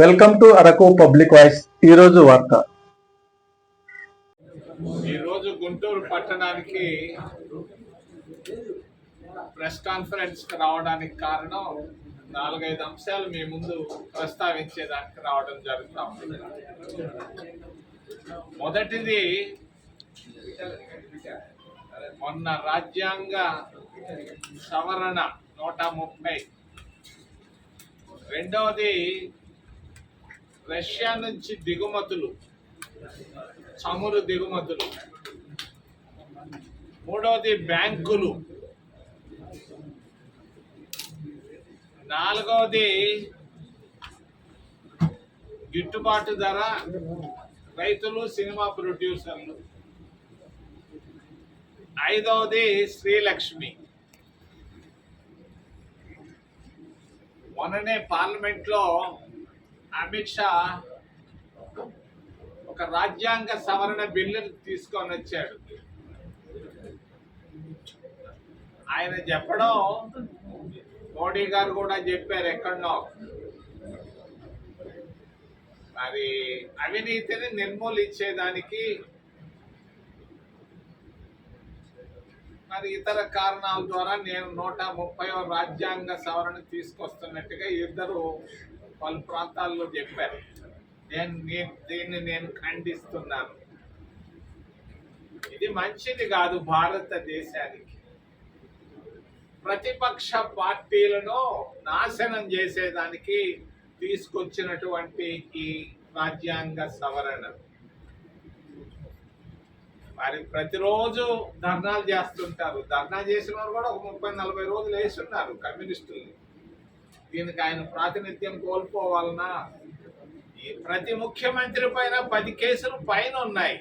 Welcome to Araku public voice ఈ రోజు వార్త. ఈరోజు గుంటూరు పట్టణానికి ప్రెస్ కాన్ఫరెన్స్ రావడానికి కారణం నాలుగైదు అంశాలు మీ ముందు ప్రస్తావించేదానికి రావడం జరుగుతూ ఉంది. మొదటిది మొన్న రాజ్యాంగ సవరణ నూట ముప్పై. రెండవది రష్యా నుంచి దిగుమతులు చమురు దిగుమతులు. మూడవది బ్యాంకులు. నాలుగవది గిట్టుబాటు ధర రైతులు సినిమా ప్రొడ్యూసర్లు. ఐదవది శ్రీలక్ష్మి. మొన్ననే పార్లమెంట్లో అమిత్ షా ఒక రాజ్యాంగ సవరణ బిల్లును తీసుకొని వచ్చాడు. ఆయన చెప్పడం మోడీ గారు కూడా చెప్పారు ఎక్కడనో. మరి అవినీతిని నిర్మూలించేదానికి మరి ఇతర కారణాల ద్వారా నేను నూట ముప్పై రాజ్యాంగ సవరణ తీసుకొస్తున్నట్టుగా ఇద్దరు పలు ప్రాంతాల్లో చెప్పారు. నేను నేను దీన్ని నేను ఖండిస్తున్నాను. ఇది మంచిది కాదు భారతదేశానికి. ప్రతిపక్ష పార్టీలను నాశనం చేసేదానికి తీసుకొచ్చినటువంటి ఈ రాజ్యాంగ సవరణ. మరి ప్రతిరోజు ధర్నాలు చేస్తుంటారు. ధర్నా చేసిన వారు కూడా ఒక ముప్పై నలభై రోజులు వేస్తున్నారు కమ్యూనిస్టులు దీనికి ఆయన ప్రాతినిధ్యం కోల్పోవాలన్నా ఈ ప్రతి ముఖ్యమంత్రి పైన పది కేసులు పైన ఉన్నాయి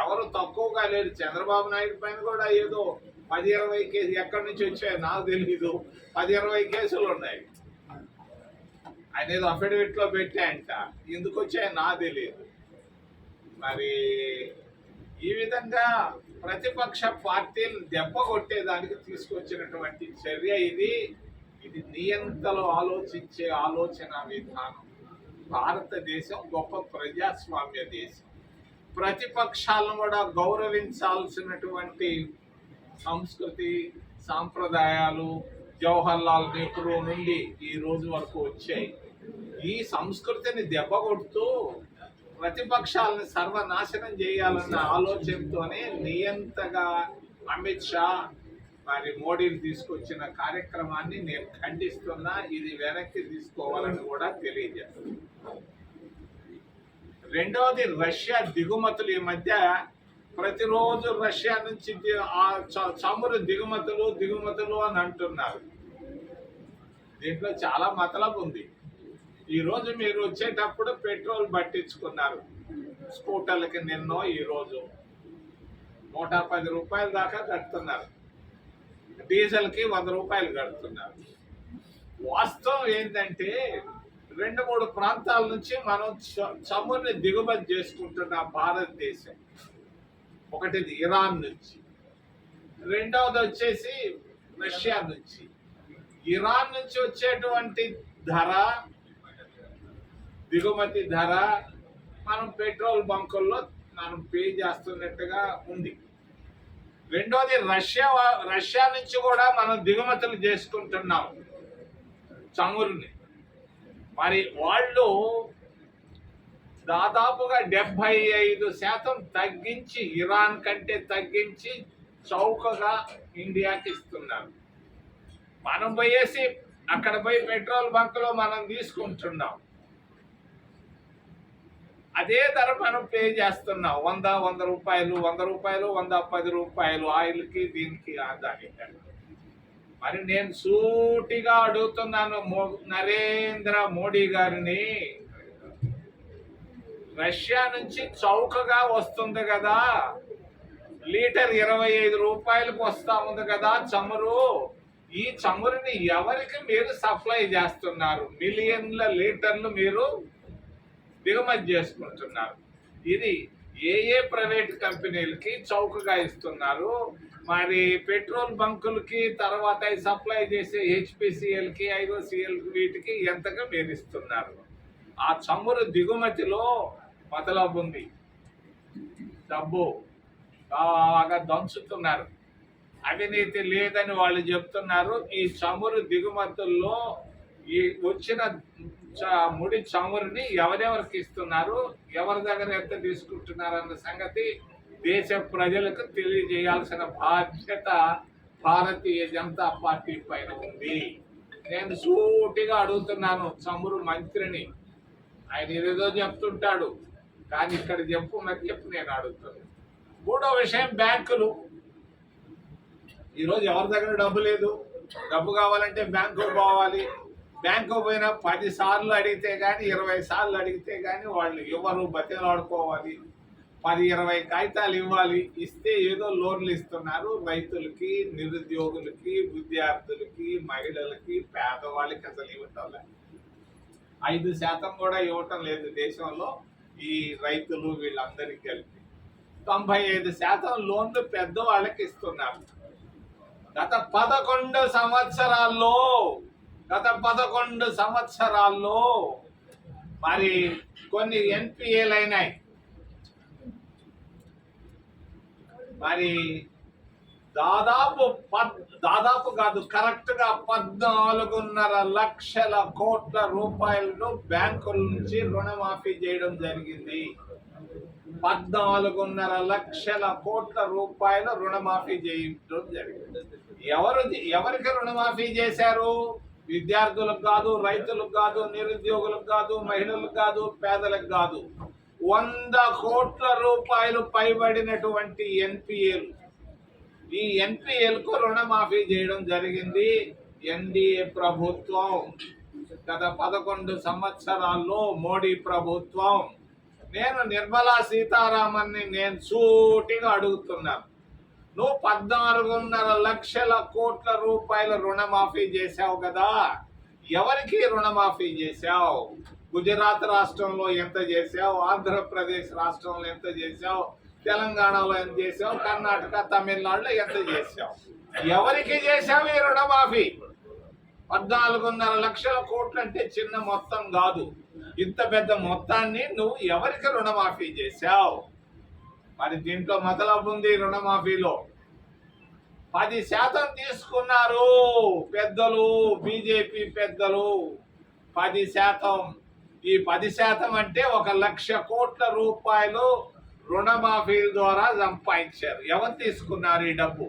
ఎవరు తక్కువగా లేరు. చంద్రబాబు నాయుడు పైన కూడా ఏదో పది ఇరవై కేసు ఎక్కడి నుంచి వచ్చాయో నాకు తెలీదు. పది ఇరవై కేసులు ఉన్నాయి. ఆయన ఏదో అఫిడవిట్లో పెట్టాయంట. ఎందుకు వచ్చాయో నాకు తెలియదు మరి ఈ విధంగా ప్రతిపక్ష పార్టీలు దెబ్బ కొట్టేదానికి తీసుకొచ్చినటువంటి చర్య ఇది. ఇది నియంతలో ఆలోచించే ఆలోచన విధానం. భారతదేశం గొప్ప ప్రజాస్వామ్య దేశం. ప్రతిపక్షాలను కూడా గౌరవించాల్సినటువంటి సంస్కృతి సాంప్రదాయాలు జవహర్లాల్ నెహ్రూ నుండి ఈ రోజు వరకు వచ్చాయి. ఈ సంస్కృతిని దెబ్బగొడుతూ ప్రతిపక్షాలను సర్వనాశనం చేయాలన్న ఆలోచనతోనే నియంతగా అమిత్ షా మరి మోడీని తీసుకొచ్చిన కార్యక్రమాన్ని నేను ఖండిస్తున్నా ఇది వెనక్కి తీసుకోవాలని కూడా తెలియజేస్తున్నా. రెండవది రష్యా దిగుమతులు ఈ మధ్య ప్రతిరోజు రష్యా నుంచి ఆ చ- చమురు దిగుమతులు దిగుమతులు అని అంటున్నారు. దీంట్లో చాలా మతలబ్ ఉంది. ఈరోజు మీరు వచ్చేటప్పుడు పెట్రోల్ పట్టించుకున్నారు. స్కూటర్లకి నిన్నో ఈరోజు నూట పది రూపాయల దాకా కడుతున్నారు. డీజిల్కి వంద రూపాయలు కడుతున్నారు. వాస్తవం ఏంటంటే రెండు మూడు ప్రాంతాల నుంచి మనం చమురుని దిగుమతి చేసుకుంటున్న భారతదేశం. ఒకటిది ఇరాన్ నుంచి. రెండవది వచ్చేసి రష్యా నుంచి. ఇరాన్ నుంచి వచ్చేటువంటి ధర దిగుమతి ధర మనం పెట్రోల్ బంకుల్లో మనం పే చేస్తున్నట్టుగా ఉంది. రెండోది రష్యా రష్యా నుంచి కూడా మనం దిగుమతులు చేసుకుంటున్నాం చమురుని. మరి వాళ్ళు దాదాపుగా డెబ్బై ఐదు శాతం తగ్గించి ఇరాన్ కంటే తగ్గించి చౌకగా ఇండియాకి ఇస్తున్నారు. మనం పోయేసి అక్కడ పోయి పెట్రోల్ బంక్లో మనం తీసుకుంటున్నాం. అదే ధర మనం పే చేస్తున్నాం. వంద వంద రూపాయలు వంద రూపాయలు వంద పది రూపాయలు ఆయిల్కి దీనికి ఆ దానికి. మరి నేను సూటిగా అడుగుతున్నాను మో- నరేంద్ర మోడీ గారిని. రష్యా నుంచి చౌకగా వస్తుంది కదా. లీటర్ ఇరవై ఐదు రూపాయలకు వస్తా ఉంది కదా చమురు. ఈ చమురుని ఎవరికి మీరు సప్లై చేస్తున్నారు? మిలియన్ల లీటర్లు మీరు దిగుమతి చేసుకుంటున్నారు. ఇది ఏ ఏ ప్రైవేట్ కంపెనీలకి చౌకగా ఇస్తున్నారు. మరి పెట్రోల్ బంకులకి తర్వాత సప్లై చేసే హెచ్పిసిఎల్కి ఐఓసిఎల్ వీటికి ఎంతగా మీరు ఇస్తున్నారు ఆ చమురు దిగుమతిలో మతలబు ఉంది. డబ్బు బాగా దంచుతున్నారు. అవినీతి లేదని వాళ్ళు చెప్తున్నారు. ఈ చమురు దిగుమతుల్లో ఈ వచ్చిన ముడి చమురుని ఎవరెవరికి ఇస్తున్నారు? ఎవరి దగ్గర ఎంత తీసుకుంటున్నారు అన్న సంగతి దేశ ప్రజలకు తెలియజేయాల్సిన బాధ్యత భారతీయ జనతా పార్టీ పైన ఉంది. నేను సూటిగా అడుగుతున్నాను చమురు మంత్రిని. ఆయన ఏదేదో చెప్తుంటాడు కానీ ఇక్కడ చెప్పు మరి చెప్పు నేను అడుగుతున్నాను మూడో విషయం బ్యాంకులు. ఈరోజు ఎవరి దగ్గర డబ్బు లేదు? డబ్బు కావాలంటే బ్యాంకు పోవాలి. బ్యాంకు పోయినా పది సార్లు అడిగితే కానీ ఇరవై సార్లు అడిగితే కానీ వాళ్ళు ఇవ్వరు బతిలాడుకోవాలి. పది ఇరవై కాగితాలు ఇవ్వాలి. ఇస్తే ఏదో లోన్లు ఇస్తున్నారు. రైతులకి నిరుద్యోగులకి విద్యార్థులకి మహిళలకి పేదవాళ్ళకి అసలు ఇవ్వటం లేదు. ఐదు శాతం కూడా ఇవ్వటం లేదు దేశంలో ఈ రైతులు వీళ్ళందరికీ కలిపి. తొంభై ఐదు శాతం లోన్లు పెద్దవాళ్ళకి ఇస్తున్నారు. గత పదకొండు సంవత్సరాల్లో గత పదకొండు సంవత్సరాల్లో మరి కొన్ని ఎన్పిఏలు అయినాయి మరి దాదాపు పద్ దాదాపు కాదు కరెక్ట్గా పద్నాలుగున్నర లక్షల కోట్ల రూపాయలను బ్యాంకుల నుంచి రుణమాఫీ చేయడం జరిగింది. పద్నాలుగున్నర లక్షల కోట్ల రూపాయల రుణమాఫీ చేయడం జరిగింది. ఎవరు ఎవరికి రుణమాఫీ చేశారు? విద్యార్థులకు కాదు రైతులకు కాదు నిరుద్యోగులకు కాదు మహిళలకు కాదు పేదలకు కాదు. వంద కోట్ల రూపాయలు పైబడినటువంటి ఎన్పిఏలు ఈ ఎన్పిఎల్కు రుణమాఫీ చేయడం జరిగింది ఎన్డీఏ ప్రభుత్వం. గత పదకొండు సంవత్సరాల్లో మోడీ ప్రభుత్వం. నేను నిర్మలా సీతారామన్ని నేను సూటిగా అడుగుతున్నాను నువ్వు పద్నాలుగున్నర లక్షల కోట్ల రూపాయల రుణమాఫీ చేశావు కదా. ఎవరికి రుణమాఫీ చేశావు? గుజరాత్ రాష్ట్రంలో ఎంత చేశావు? ఆంధ్రప్రదేశ్ రాష్ట్రంలో ఎంత చేశావు? తెలంగాణలో ఎంత చేసావు కర్ణాటక తమిళనాడులో ఎంత చేసావు ఎవరికి చేశావు ఈ రుణమాఫీ? పద్నాలుగున్నర లక్షల కోట్లు అంటే చిన్న మొత్తం కాదు. ఇంత పెద్ద మొత్తాన్ని నువ్వు ఎవరికి రుణమాఫీ చేశావు? మరి దీంట్లో మతలబు ఉంది రుణమాఫీలో. పది శాతం తీసుకున్నారు పెద్దలు బీజేపీ పెద్దలు. పది శాతం. ఈ పది శాతం అంటే ఒక లక్ష కోట్ల రూపాయలు రుణమాఫీల ద్వారా సంపాదించారు. ఎవరు తీసుకున్నారు ఈ డబ్బు?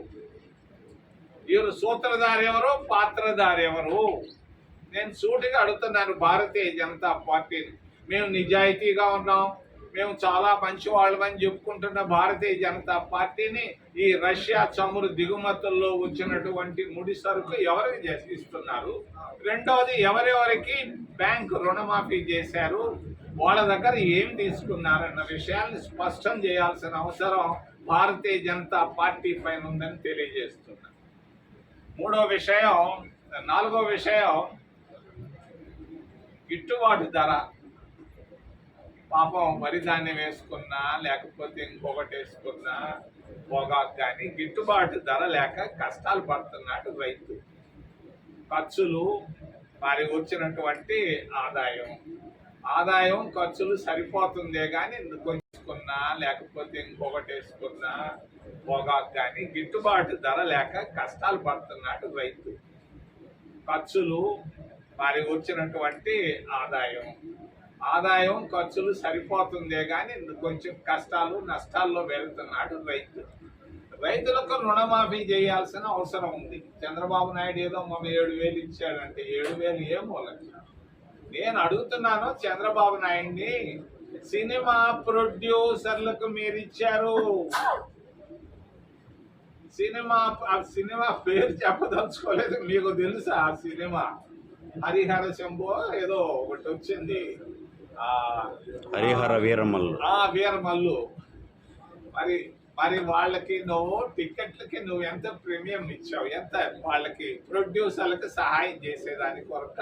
వీరు సూత్రధారి ఎవరు? పాత్రధారి ఎవరు? నేను సూటిగా అడుగుతున్నాను భారతీయ జనతా పార్టీని. మేము నిజాయితీగా ఉన్నాం. మేము చాలా మంచి వాళ్ళమని చెప్పుకుంటున్న భారతీయ జనతా పార్టీని ఈ రష్యా చమురు దిగుమతుల్లో వచ్చినటువంటి ముడి సరుకు ఎవరికి ఇస్తున్నారు? రెండవది ఎవరెవరికి బ్యాంకు రుణమాఫీ చేశారు? వాళ్ళ దగ్గర ఏం తీసుకున్నారన్న విషయాన్ని స్పష్టం చేయాల్సిన అవసరం భారతీయ జనతా పార్టీ పైన ఉందని తెలియజేస్తున్నా. మూడో విషయం నాలుగో విషయం గిట్టుబాటు ధర. పాపం వరి ధాన్యం వేసుకున్నా లేకపోతే ఇంకొకటి వేసుకున్నా పొగాకు కానీ గిట్టుబాటు ధర లేక కష్టాలు పడుతున్నాడు రైతు. ఖర్చులు మరి వచ్చినటువంటి ఆదాయం. ఆదాయం ఖర్చులు సరిపోతుందే కానీ కొంచుకున్నా లేకపోతే ఇంకొకటి వేసుకున్నా పొగాకు కానీ గిట్టుబాటు ధర లేక కష్టాలు పడుతున్నాడు రైతు. ఖర్చులు మరి వచ్చినటువంటి ఆదాయం. ఆదాయం ఖర్చులు సరిపోతుందే కానీ కొంచెం కష్టాలు నష్టాల్లో వెళ్తున్నాడు రైతు. రైతులకు రుణమాఫీ చేయాల్సిన అవసరం ఉంది. చంద్రబాబు నాయుడు ఏదో మమ్మ ఏడు వేలు ఇచ్చాడంటే ఏడు వేలు ఏ మూలకి? నేను అడుగుతున్నాను చంద్రబాబు నాయుడిని సినిమా ప్రొడ్యూసర్లకు మీరు ఇచ్చారు. సినిమా ఆ సినిమా పేరు చెప్పదలుచుకోలేదు మీకు తెలుసా ఆ సినిమా? హరిహర శంభో ఏదో ఒకటి వచ్చింది. హరిహర వీరమల్లు. ఆ వీరమల్లు. మరి మరి వాళ్ళకి నువ్వు టికెట్లకి నువ్వు ఎంత ప్రీమియం ఇచ్చావు? ఎంత వాళ్ళకి ప్రొడ్యూసర్లకు సహాయం చేసేదాని కొరక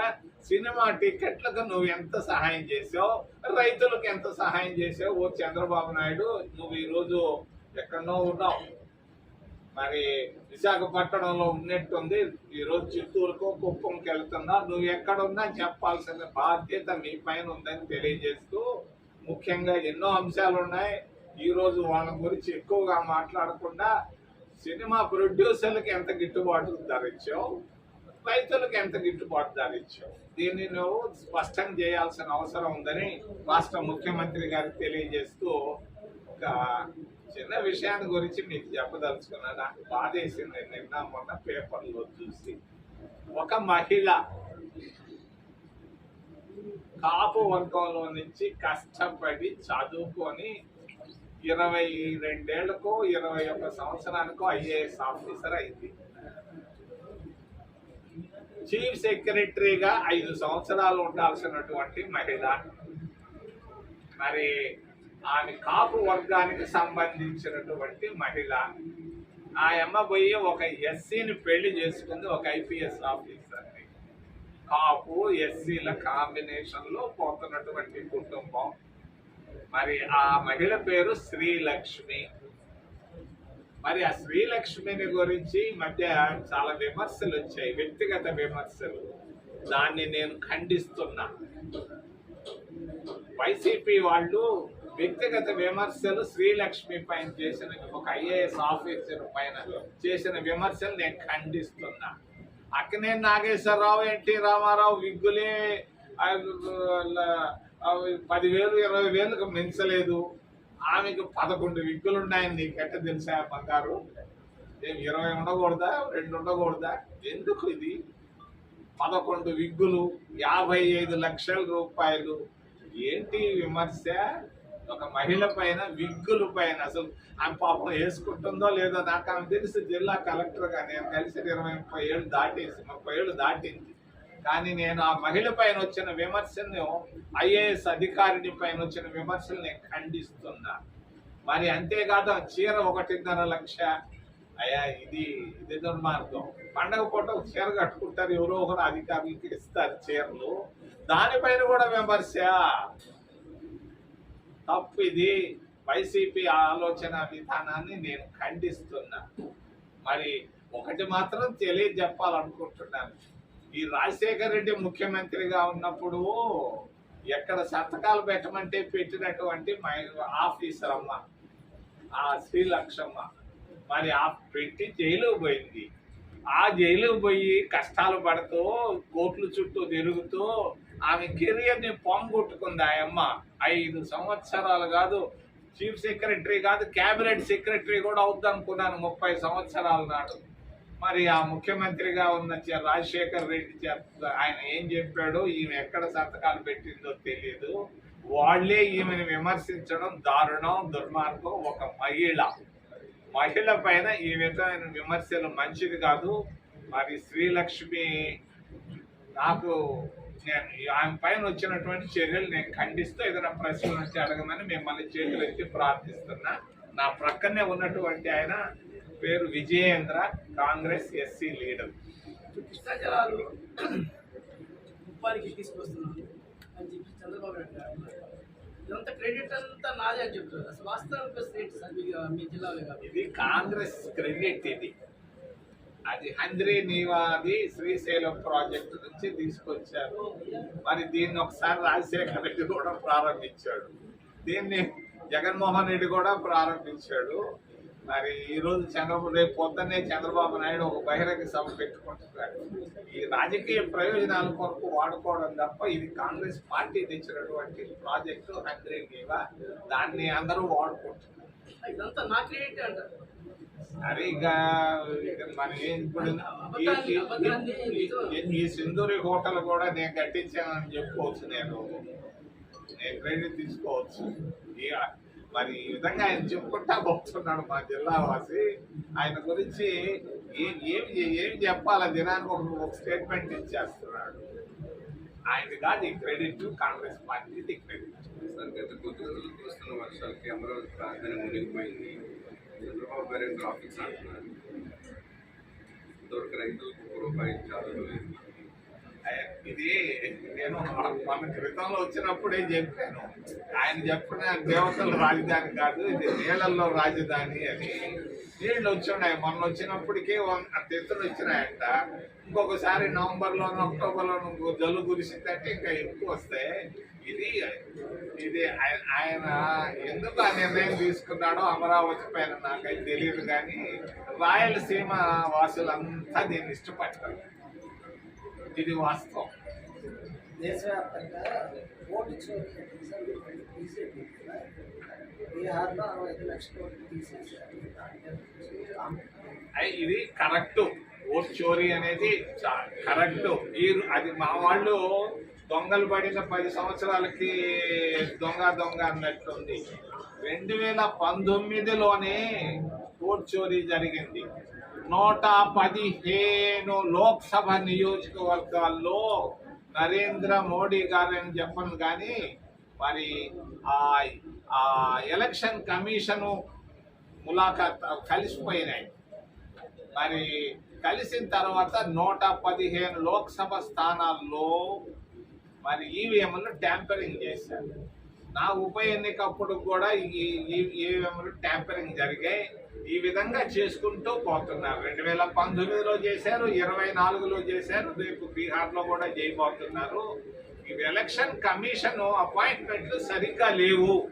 సినిమా టికెట్లకు నువ్వు ఎంత సహాయం చేసావు? రైతులకు ఎంత సహాయం చేసావు? ఓ చంద్రబాబు నాయుడు నువ్వు ఈరోజు ఎక్కడనో ఉన్నావు. మరి విశాఖపట్నంలో ఉన్నట్టుంది. ఈరోజు చిత్తూరుకు కుప్పంకి వెళ్తున్నా. నువ్వు ఎక్కడున్నా చెప్పాల్సిన బాధ్యత మీ పైన ఉందని తెలియజేస్తూ ముఖ్యంగా ఎన్నో అంశాలు ఉన్నాయి. ఈ రోజు వాళ్ళ గురించి ఎక్కువగా మాట్లాడకుండా సినిమా ప్రొడ్యూసర్లకు ఎంత గిట్టుబాటు ధర ఇచ్చావు రైతులకు ఎంత గిట్టుబాటు ధర ఇచ్చావు దీన్ని నువ్వు స్పష్టం చేయాల్సిన అవసరం ఉందని రాష్ట్ర ముఖ్యమంత్రి గారికి తెలియజేస్తూ చిన్న విషయాన్ని గురించి మీకు చెప్పదలుచుకున్నా నాకు బాధేసింది. నిన్న మొన్న పేపర్లో చూసి ఒక మహిళ కాపు వర్గంలో నుంచి కష్టపడి చదువుకొని ఇరవై రెండేళ్ళకో ఇరవై ఒక్క సంవత్సరానికో ఐఏఎస్ ఆఫీసర్ అయింది. చీఫ్ సెక్రటరీగా ఐదు సంవత్సరాలు ఉండాల్సినటువంటి మహిళ. మరి ఆమె కాపు వర్గానికి సంబంధించినటువంటి మహిళ. ఆ అమ్మ పోయి ఒక ఎస్సీని పెళ్ళి చేసుకుంది ఒక ఐపీఎస్ ఆఫీసర్ని. కాపు ఎస్సీల కాంబినేషన్లో పోతున్నటువంటి కుటుంబం. మరి ఆ మహిళ పేరు శ్రీలక్ష్మి. మరి ఆ శ్రీలక్ష్మిని గురించి ఈ మధ్య చాలా విమర్శలు వచ్చాయి వ్యక్తిగత విమర్శలు. దాన్ని నేను ఖండిస్తున్నా. వైసీపీ వాళ్ళు వ్యక్తిగత విమర్శలు శ్రీలక్ష్మి పైన చేసిన ఒక ఐఏఎస్ ఆఫీసర్ పైన చేసిన విమర్శలు నేను ఖండిస్తున్నా. అక్కనే నాగేశ్వరరావు ఎన్టీ రామారావు విగ్గులే పదివేలు ఇరవై వేలకు మించలేదు. ఆమెకు పదకొండు విగ్గులు ఉన్నాయని నీకెట్ట తెలుసా బంగారు? ఏమి ఇరవై ఉండకూడదా రెండు ఉండకూడదా? ఎందుకు ఇది? పదకొండు విగ్గులు యాభై ఐదు లక్షల రూపాయలు. ఏంటి విమర్శ? ఒక మహిళ పైన విగ్గుల పైన అసలు ఆమె పాపం వేసుకుంటుందో లేదో నాకు ఆమె తెలిసి జిల్లా కలెక్టర్గా నేను కలిసి ఇరవై ముప్పై ఏళ్ళు దాటేసి ముప్పై ఏళ్ళు దాటింది. కానీ నేను ఆ మహిళ పైన వచ్చిన విమర్శను ఐఏఎస్ అధికారిని పైన వచ్చిన విమర్శలు నేను ఖండిస్తున్నా. మరి అంతేకాదు చీర ఒకటిన్నర లక్ష. అయ్యా ఇది ఇది దుర్మార్గం. పండగ పూట ఒక చీర కట్టుకుంటారు ఎవరో ఒకరు అధికారులకి ఇస్తారు చీరలు. దానిపైన కూడా విమర్శ. తప్పు ఇది వైసీపీ ఆలోచన విధానాన్ని నేను ఖండిస్తున్నా. మరి ఒకటి మాత్రం తెలియజెప్పాలనుకుంటున్నాను. ఈ రాజశేఖర రెడ్డి ముఖ్యమంత్రిగా ఉన్నప్పుడు ఎక్కడ సంతకాలు పెట్టమంటే పెట్టినటువంటి మై- ఆఫీసర్ అమ్మ ఆ శ్రీలక్ష్మ మరి ఆ పెట్టి జైలుకు పోయింది. ఆ జైలుకు పోయి కష్టాలు పడుతూ కోట్లు చుట్టూ తిరుగుతూ ఆమె కెరియర్ని పొంగొట్టుకుంది ఆ అమ్మ. ఐదు సంవత్సరాలు కాదు చీఫ్ సెక్రటరీ కాదు క్యాబినెట్ సెక్రటరీ కూడా అవుద్దనుకున్నాను ముప్పై సంవత్సరాల నాడు. మరి ఆ ముఖ్యమంత్రిగా ఉన్న చే- రాజశేఖర్ రెడ్డి చెప్- ఆయన ఏం చెప్పాడో ఈమె ఎక్కడ సంతకాలు పెట్టిందో తెలియదు వాళ్ళే ఈమెను విమర్శించడం దారుణం దుర్మార్గం. ఒక మహిళ. మహిళ పైన ఈ విధమైన విమర్శలు మంచిది కాదు. మరి శ్రీలక్ష్మి నాకు నేను ఆమె పైన వచ్చినటువంటి చర్యలు నేను ఖండిస్తూ ఏదైనా ప్రశ్నలు వచ్చి అడగమని మిమ్మల్ని చేతులు ఎత్తి ప్రార్థిస్తున్నా. నా ప్రక్కనే ఉన్నటువంటి ఆయన పేరు విజయేంద్ర కాంగ్రెస్ ఎస్సీ లీడర్. కృష్ణా జలాలు తీసుకొస్తున్నాను అని చెప్పి చంద్రబాబు నాయుడు గారు అన్నారు. ఇదంతా క్రెడిట్ అంతా నాదే అని చెప్తారు అసలు వాస్తవానికి వస్తే ఏంటి సార్? మీ మీ జిల్లాలో కాదు. ఇది కాంగ్రెస్ క్రెడిట్ ఇది. అది హంద్రీ నీవాది శ్రీశైలం ప్రాజెక్టు నుంచి తీసుకొచ్చారు. మరి దీన్ని ఒకసారి రాజశేఖర రెడ్డి కూడా ప్రారంభించాడు. దీన్ని జగన్మోహన్ రెడ్డి కూడా ప్రారంభించాడు. మరి ఈరోజు చంద్రబాబు రేపు పొద్దున్నే చంద్రబాబు నాయుడు ఒక బహిరంగ సభ పెట్టుకుంటున్నాడు. ఈ రాజకీయ ప్రయోజనాల కొరకు వాడుకోవడం తప్ప ఇది కాంగ్రెస్ పార్టీ తెచ్చినటువంటి ప్రాజెక్టు హంద్రీ నీవా. దాన్ని అందరూ వాడుకుంటున్నారు. ఇదంతా నా అంటారు? అరే ఇక ఇక ఏం ఇప్పుడు? ఈ- సింధూరి హోటల్ కూడా నేను కట్టించానని చెప్పుకోవచ్చు నేను. నేను క్రెడిట్ తీసుకోవచ్చు. మరి ఈ విధంగా ఆయన చెప్పుకుంటా పోతున్నాడు మా జిల్లా వాసి. ఆయన గురించి ఏం ఏం ఏం చెప్పాలి దినానికి ఒక ఒక స్టేట్మెంట్ ఇచ్చేస్తున్నాడు. ఆయన కాదు ఈ క్రెడిట్ కాంగ్రెస్ పార్టీది క్రెడిట్. సార్ గత కొద్ది రోజులు కురుస్తున్న వర్షాలకి అమరావతి రాజధాని మునిగిపోయింది. చంద్రబాబు గారు గ్రాఫిక్స్ అంటున్నారు. ఇంతవరకు రైతులకు ఒక రూపాయి ఇది నేను మన క్రితంలో వచ్చినప్పుడే చెప్పాను? ఆయన చెప్పిన దేవతల రాజధాని కాదు ఇది నీళ్ళల్లో రాజధాని అని. నీళ్ళు వచ్చున్నాయి మొన్న వచ్చినప్పటికీ వంద తెత్తులు వచ్చినాయంట. ఇంకొకసారి నవంబర్లోనూ అక్టోబర్లోనూ జల్లు కురిసిందంటే ఇంకా ఎక్కువ వస్తాయి. ఇది ఇది ఆయ- ఆయన ఎందుకు ఆ నిర్ణయం తీసుకున్నాడో అమరావతి పైన నాకైతే తెలియదు కానీ రాయలసీమ వాసులంతా దీన్ని ఇష్టపడతారు. ఇది వాస్తవం. దేశవ్యాప్తంగా ఓటు చోరీ అనేది బీజేపీ బీహార్లో అరవై ఐదు లక్షల ఓట్లు తీసేశారు. అయ్ ఇది కరెక్ట్. ఓట్ చోరీ అనేది కరెక్ట్. ఈ అది మా వాళ్ళు దొంగలు పడిన పది సంవత్సరాలకి దొంగ దొంగ అన్నట్టుంది రెండు వేల పంతొమ్మిదిలోనే ఓట్ చోరీ జరిగింది. నూట పదిహేను లోక్సభ నియోజకవర్గాల్లో నరేంద్ర మోడీ గారని చెప్పను కానీ మరి ఆ ఆ ఎలక్షన్ కమిషను ములాఖాత్ కలిసిపోయినాయి. మరి కలిసిన తర్వాత నూట పదిహేను లోక్సభ స్థానాల్లో మరి ఈవీఎంలు ట్యాంపరింగ్ చేశారు. నా ఉప ఎన్నికప్పుడు కూడా ఈ ఈవీఎంలు ట్యాంపరింగ్ జరిగాయి. ఈ విధంగా చేసుకుంటూ పోతున్నారు. రెండు వేల పంతొమ్మిదిలో చేశారు ఇరవై నాలుగులో చేశారు రేపు బీహార్లో కూడా చేయబోతున్నారు. ఇవి ఎలక్షన్ కమిషన్ అపాయింట్మెంట్లు సరిగ్గా లేవు.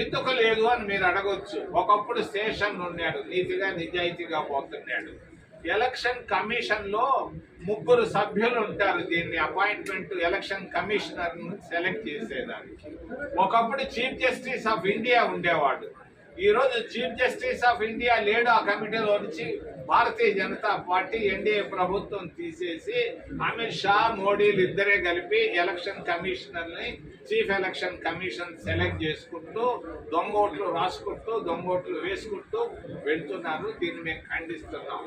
ఎందుకు లేదు అని మీరు అడగొచ్చు. ఒకప్పుడు స్టేషన్ ఉన్నాడు నీతిగా నిజాయితీగా పోతున్నాడు. ఎలక్షన్ కమిషన్లో ముగ్గురు సభ్యులు ఉంటారు దీన్ని అపాయింట్మెంట్ ఎలక్షన్ కమిషనర్ సెలెక్ట్ చేసేదానికి. ఒకప్పుడు చీఫ్ జస్టిస్ ఆఫ్ ఇండియా ఉండేవాడు. ఈరోజు చీఫ్ జస్టిస్ ఆఫ్ ఇండియా లేడు ఆ కమిటీలో నుంచి భారతీయ జనతా పార్టీ ఎన్డీఏ ప్రభుత్వం తీసేసి అమిత్ షా మోడీలు ఇద్దరే కలిపి ఎలక్షన్ కమిషనర్ని చీఫ్ ఎలక్షన్ కమిషన్ సెలెక్ట్ చేసుకుంటూ దొంగ ఓట్లు రాసుకుంటూ దొంగ ఓట్లు వేసుకుంటూ వెళ్తున్నారు. దీన్ని మేము ఖండిస్తున్నాం.